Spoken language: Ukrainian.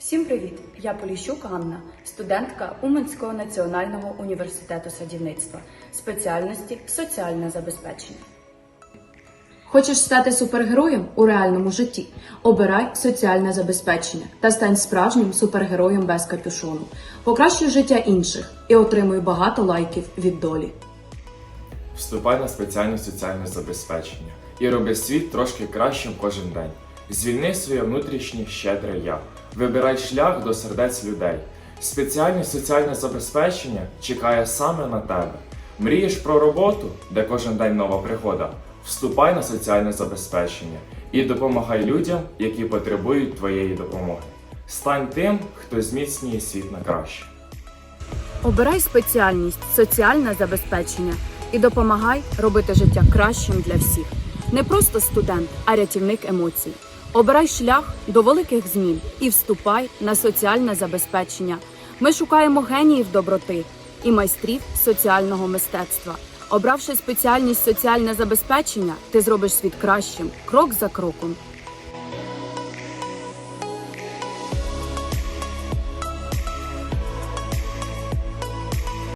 Всім привіт! Я Поліщук Анна, студентка Уманського національного університету садівництва, спеціальності соціальне забезпечення. Хочеш стати супергероєм у реальному житті? Обирай соціальне забезпечення та стань справжнім супергероєм без капюшону. Покращуй життя інших і отримуй багато лайків від долі. Вступай на спеціальне соціальне забезпечення і роби світ трошки кращим кожен день. Звільни своє внутрішнє щедре я. Вибирай шлях до сердець людей. Спеціальне соціальне забезпечення чекає саме на тебе. Мрієш про роботу, де кожен день нова пригода. Вступай на соціальне забезпечення і допомагай людям, які потребують твоєї допомоги. Стань тим, хто зміцнює світ на краще. Обирай спеціальність соціальне забезпечення і допомагай робити життя кращим для всіх. Не просто студент, а рятівник емоцій. Обирай шлях до великих змін і вступай на соціальне забезпечення. Ми шукаємо геніїв доброти і майстрів соціального мистецтва. Обравши спеціальність соціальне забезпечення, ти зробиш світ кращим крок за кроком.